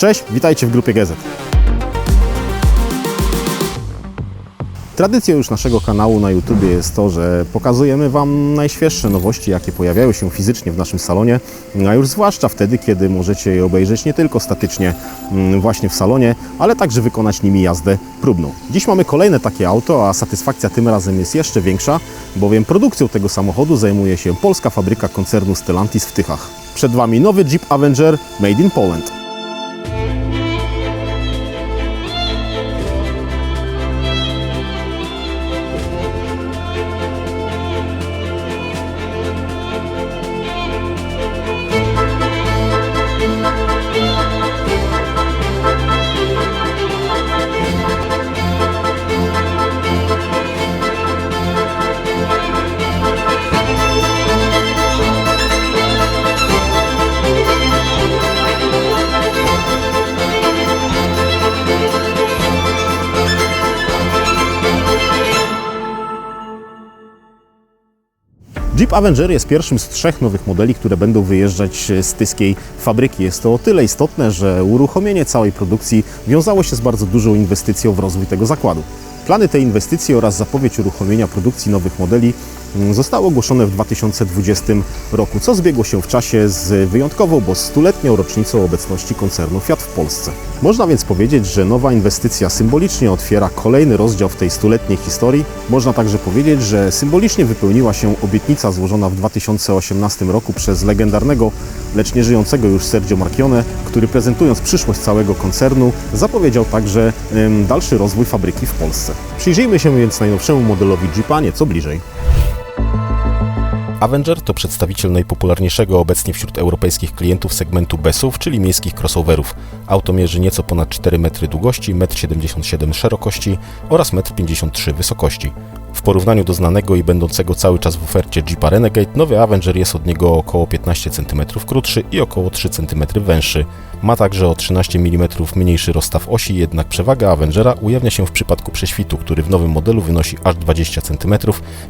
Cześć, witajcie w grupie Gazet. Tradycją już naszego kanału na YouTube jest to, że pokazujemy Wam najświeższe nowości, jakie pojawiają się fizycznie w naszym salonie, a już zwłaszcza wtedy, kiedy możecie je obejrzeć nie tylko statycznie mm, właśnie w salonie, ale także wykonać nimi jazdę próbną. Dziś mamy kolejne takie auto, a satysfakcja tym razem jest jeszcze większa, bowiem produkcją tego samochodu zajmuje się polska fabryka koncernu Stellantis w Tychach. Przed Wami nowy Jeep Avenger Made in Poland. Jeep Avenger jest pierwszym z trzech nowych modeli, które będą wyjeżdżać z tyskiej fabryki. Jest to o tyle istotne, że uruchomienie całej produkcji wiązało się z bardzo dużą inwestycją w rozwój tego zakładu. Plany tej inwestycji oraz zapowiedź uruchomienia produkcji nowych modeli mm, zostały ogłoszone w 2020 roku, co zbiegło się w czasie z wyjątkową, bo stuletnią rocznicą obecności koncernu Fiat w Polsce. Można więc powiedzieć, że nowa inwestycja symbolicznie otwiera kolejny rozdział w tej stuletniej historii. Można także powiedzieć, że symbolicznie wypełniła się obietnica złożona w 2018 roku przez legendarnego, lecz nieżyjącego już Sergio Marchione, który prezentując przyszłość całego koncernu zapowiedział także em, dalszy rozwój fabryki w Polsce. Przyjrzyjmy się więc najnowszemu modelowi Jeepa nieco bliżej. Avenger to przedstawiciel najpopularniejszego obecnie wśród europejskich klientów segmentu BES-ów, czyli miejskich crossoverów. Auto mierzy nieco ponad 4 metry długości, 1,77 m szerokości oraz 1,53 m wysokości. W porównaniu do znanego i będącego cały czas w ofercie Jeepa Renegade, nowy Avenger jest od niego około 15 cm krótszy i około 3 cm węższy. Ma także o 13 mm mniejszy rozstaw osi, jednak przewaga Avengera ujawnia się w przypadku prześwitu, który w nowym modelu wynosi aż 20 cm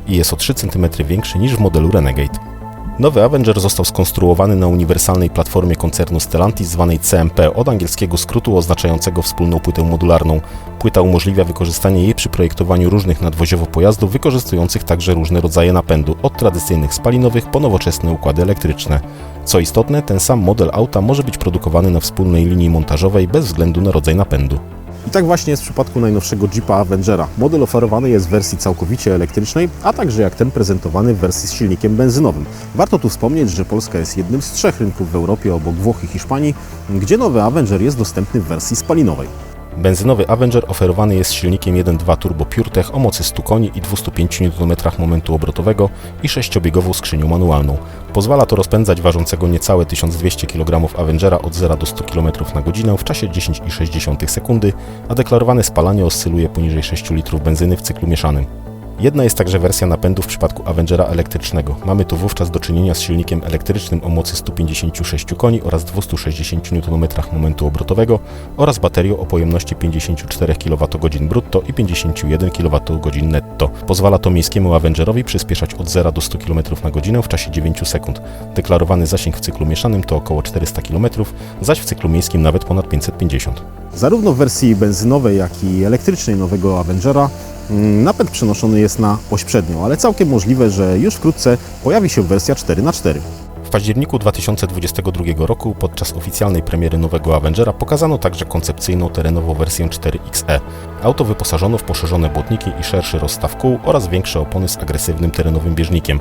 i jest o 3 cm większy niż w modelu Renegade. Nowy Avenger został skonstruowany na uniwersalnej platformie koncernu Stellantis zwanej CMP od angielskiego skrótu oznaczającego wspólną płytę modularną. Płyta umożliwia wykorzystanie jej przy projektowaniu różnych nadwoziowo pojazdów wykorzystujących także różne rodzaje napędu, od tradycyjnych spalinowych po nowoczesne układy elektryczne. Co istotne, ten sam model auta może być produkowany na wspólnej linii montażowej bez względu na rodzaj napędu. I tak właśnie jest w przypadku najnowszego Jeepa Avengera. Model oferowany jest w wersji całkowicie elektrycznej, a także jak ten prezentowany w wersji z silnikiem benzynowym. Warto tu wspomnieć, że Polska jest jednym z trzech rynków w Europie obok Włoch i Hiszpanii, gdzie nowy Avenger jest dostępny w wersji spalinowej. Benzynowy Avenger oferowany jest silnikiem 1.2 Turbo PureTech o mocy 100 koni i 205 Nm momentu obrotowego i sześciobiegową skrzynią manualną. Pozwala to rozpędzać ważącego niecałe 1200 kg Avengera od 0 do 100 km na godzinę w czasie 10,6 sekundy, a deklarowane spalanie oscyluje poniżej 6 litrów benzyny w cyklu mieszanym. Jedna jest także wersja napędu w przypadku Avengera elektrycznego. Mamy tu wówczas do czynienia z silnikiem elektrycznym o mocy 156 koni oraz 260 Nm momentu obrotowego oraz baterią o pojemności 54 kWh brutto i 51 kWh netto. Pozwala to miejskiemu Avengerowi przyspieszać od 0 do 100 km na godzinę w czasie 9 sekund. Deklarowany zasięg w cyklu mieszanym to około 400 km, zaś w cyklu miejskim nawet ponad 550 Zarówno w wersji benzynowej, jak i elektrycznej nowego Avengera mm, napęd przenoszony jest na oś przednią, ale całkiem możliwe, że już wkrótce pojawi się wersja 4x4. W październiku 2022 roku podczas oficjalnej premiery nowego Avengera pokazano także koncepcyjną terenową wersję 4XE. Auto wyposażono w poszerzone błotniki i szerszy rozstaw kół oraz większe opony z agresywnym terenowym bieżnikiem.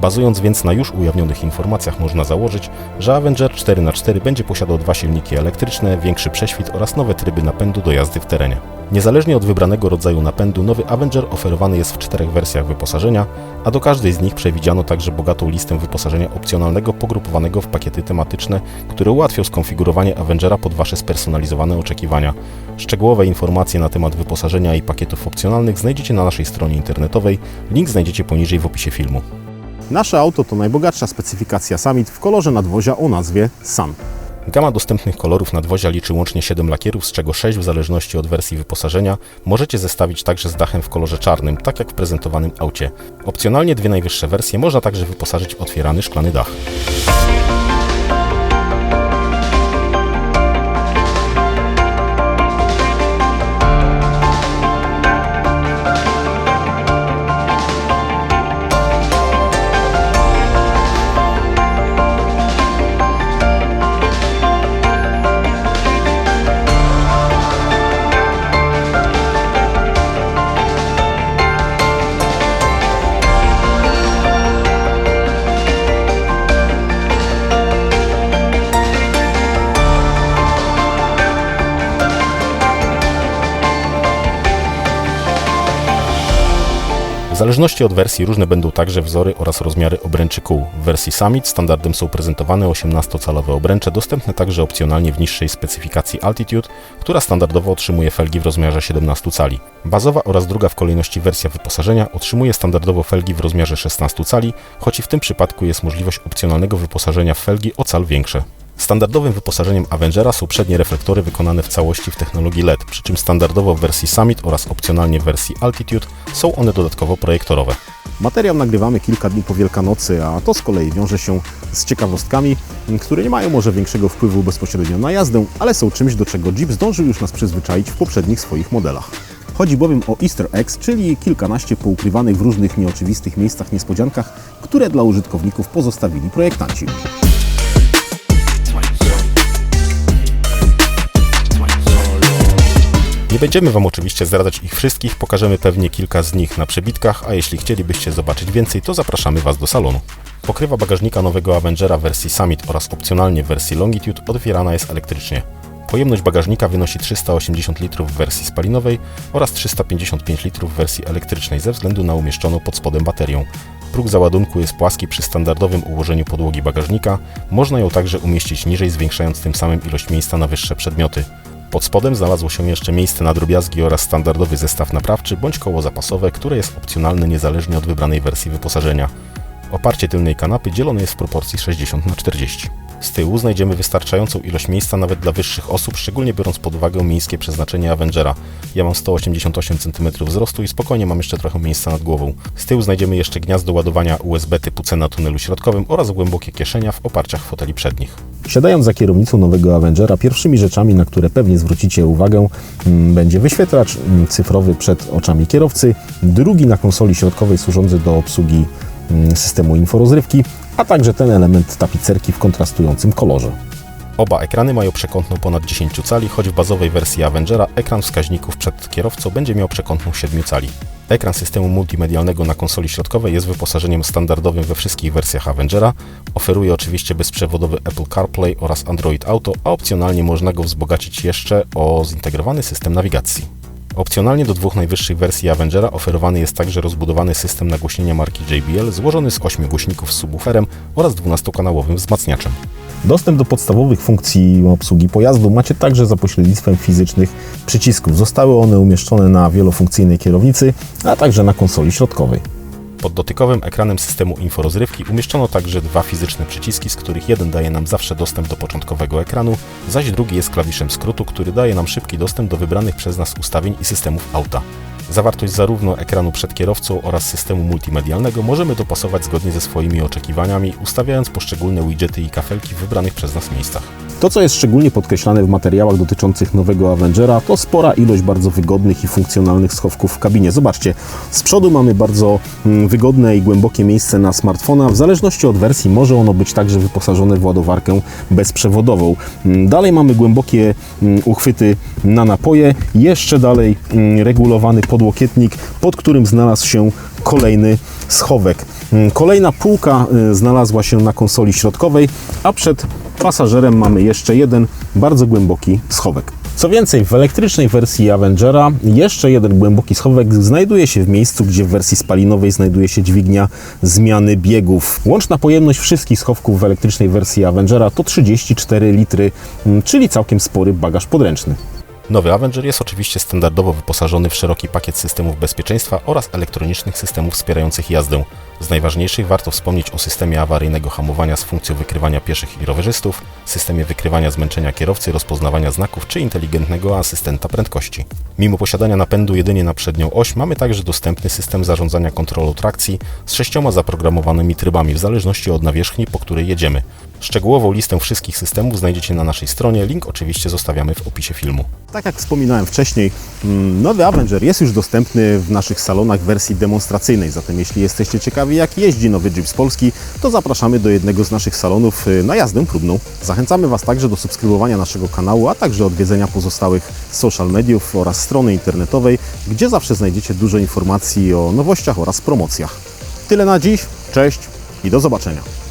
Bazując więc na już ujawnionych informacjach można założyć, że Avenger 4x4 będzie posiadał dwa silniki elektryczne, większy prześwit oraz nowe tryby napędu do jazdy w terenie. Niezależnie od wybranego rodzaju napędu, nowy Avenger oferowany jest w czterech wersjach wyposażenia, a do każdej z nich przewidziano także bogatą listę wyposażenia opcjonalnego pogrupowanego w pakiety tematyczne, które ułatwią skonfigurowanie Avengera pod Wasze spersonalizowane oczekiwania. Szczegółowe informacje na temat wyposażenia i pakietów opcjonalnych znajdziecie na naszej stronie internetowej, link znajdziecie poniżej w opisie filmu. Nasze auto to najbogatsza specyfikacja Summit w kolorze nadwozia o nazwie Sun. Gama dostępnych kolorów nadwozia liczy łącznie 7 lakierów, z czego 6 w zależności od wersji wyposażenia możecie zestawić także z dachem w kolorze czarnym, tak jak w prezentowanym aucie. Opcjonalnie dwie najwyższe wersje można także wyposażyć w otwierany szklany dach. Zależności od wersji różne będą także wzory oraz rozmiary obręczy kół. W wersji Summit standardem są prezentowane 18-calowe obręcze, dostępne także opcjonalnie w niższej specyfikacji Altitude, która standardowo otrzymuje felgi w rozmiarze 17 cali. Bazowa oraz druga w kolejności wersja wyposażenia otrzymuje standardowo felgi w rozmiarze 16 cali, choć i w tym przypadku jest możliwość opcjonalnego wyposażenia w felgi o cal większe. Standardowym wyposażeniem Avengera są przednie reflektory wykonane w całości w technologii LED, przy czym standardowo w wersji Summit oraz opcjonalnie w wersji Altitude są one dodatkowo projektorowe. Materiał nagrywamy kilka dni po Wielkanocy, a to z kolei wiąże się z ciekawostkami, które nie mają może większego wpływu bezpośrednio na jazdę, ale są czymś, do czego Jeep zdążył już nas przyzwyczaić w poprzednich swoich modelach. Chodzi bowiem o Easter eggs, czyli kilkanaście poukrywanych w różnych nieoczywistych miejscach niespodziankach, które dla użytkowników pozostawili projektanci. Nie będziemy Wam oczywiście zdradzać ich wszystkich, pokażemy pewnie kilka z nich na przebitkach, a jeśli chcielibyście zobaczyć więcej, to zapraszamy Was do salonu. Pokrywa bagażnika nowego Avengera w wersji Summit oraz opcjonalnie w wersji Longitude otwierana jest elektrycznie. Pojemność bagażnika wynosi 380 litrów w wersji spalinowej oraz 355 litrów w wersji elektrycznej ze względu na umieszczoną pod spodem baterię. Próg załadunku jest płaski przy standardowym ułożeniu podłogi bagażnika, można ją także umieścić niżej, zwiększając tym samym ilość miejsca na wyższe przedmioty. Pod spodem znalazło się jeszcze miejsce na drobiazgi oraz standardowy zestaw naprawczy bądź koło zapasowe, które jest opcjonalne niezależnie od wybranej wersji wyposażenia. Oparcie tylnej kanapy dzielone jest w proporcji 60 na 40. Z tyłu znajdziemy wystarczającą ilość miejsca nawet dla wyższych osób, szczególnie biorąc pod uwagę miejskie przeznaczenie Avengera. Ja mam 188 cm wzrostu i spokojnie mam jeszcze trochę miejsca nad głową. Z tyłu znajdziemy jeszcze gniazdo ładowania USB typu C na tunelu środkowym oraz głębokie kieszenia w oparciach foteli przednich. Siadając za kierownicą nowego Avengera, pierwszymi rzeczami, na które pewnie zwrócicie uwagę, mm, będzie wyświetlacz mm, cyfrowy przed oczami kierowcy, drugi na konsoli środkowej służący do obsługi mm, systemu inforozrywki, a także ten element tapicerki w kontrastującym kolorze. Oba ekrany mają przekątną ponad 10 cali, choć w bazowej wersji Avengera ekran wskaźników przed kierowcą będzie miał przekątną 7 cali. Ekran systemu multimedialnego na konsoli środkowej jest wyposażeniem standardowym we wszystkich wersjach Avengera. Oferuje oczywiście bezprzewodowy Apple CarPlay oraz Android Auto, a opcjonalnie można go wzbogacić jeszcze o zintegrowany system nawigacji. Opcjonalnie do dwóch najwyższych wersji Avengera oferowany jest także rozbudowany system nagłośnienia marki JBL złożony z 8 głośników z subwooferem oraz 12-kanałowym wzmacniaczem. Dostęp do podstawowych funkcji obsługi pojazdu macie także za pośrednictwem fizycznych przycisków. Zostały one umieszczone na wielofunkcyjnej kierownicy, a także na konsoli środkowej. Pod dotykowym ekranem systemu inforozrywki umieszczono także dwa fizyczne przyciski, z których jeden daje nam zawsze dostęp do początkowego ekranu, zaś drugi jest klawiszem skrótu, który daje nam szybki dostęp do wybranych przez nas ustawień i systemów auta. Zawartość zarówno ekranu przed kierowcą oraz systemu multimedialnego możemy dopasować zgodnie ze swoimi oczekiwaniami, ustawiając poszczególne widgety i kafelki w wybranych przez nas miejscach. To, co jest szczególnie podkreślane w materiałach dotyczących nowego Avengera, to spora ilość bardzo wygodnych i funkcjonalnych schowków w kabinie. Zobaczcie, z przodu mamy bardzo mm, wygodne i głębokie miejsce na smartfona. W zależności od wersji może ono być także wyposażone w ładowarkę bezprzewodową. Mm, Dalej mamy głębokie mm, uchwyty na napoje. Jeszcze dalej regulowany podłokietnik, pod którym znalazł się kolejny schowek. Kolejna półka y, znalazła się na konsoli środkowej, a przed pasażerem mamy jeszcze jeden bardzo głęboki schowek. Co więcej, w elektrycznej wersji Avengera jeszcze jeden głęboki schowek znajduje się w miejscu, gdzie w wersji spalinowej znajduje się dźwignia zmiany biegów. Łączna pojemność wszystkich schowków w elektrycznej wersji Avengera to 34 litry, mm, czyli całkiem spory bagaż podręczny. Nowy Avenger jest oczywiście standardowo wyposażony w szeroki pakiet systemów bezpieczeństwa oraz elektronicznych systemów wspierających jazdę. Z najważniejszych warto wspomnieć o systemie awaryjnego hamowania z funkcją wykrywania pieszych i rowerzystów, systemie wykrywania zmęczenia kierowcy, rozpoznawania znaków czy inteligentnego asystenta prędkości. Mimo posiadania napędu jedynie na przednią oś, mamy także dostępny system zarządzania kontrolą trakcji z sześcioma zaprogramowanymi trybami w zależności od nawierzchni, po której jedziemy. Szczegółową listę wszystkich systemów znajdziecie na naszej stronie, link oczywiście zostawiamy w opisie filmu. Tak jak wspominałem wcześniej, mm, nowy Avenger jest już dostępny w naszych salonach w wersji demonstracyjnej. Zatem jeśli jesteście ciekawi jak jeździ nowy Jeep z Polski, to zapraszamy do jednego z naszych salonów y, na jazdę próbną. Zachęcamy Was także do subskrybowania naszego kanału, a także odwiedzenia pozostałych social mediów oraz strony internetowej, gdzie zawsze znajdziecie dużo informacji o nowościach oraz promocjach. Tyle na dziś, cześć i do zobaczenia.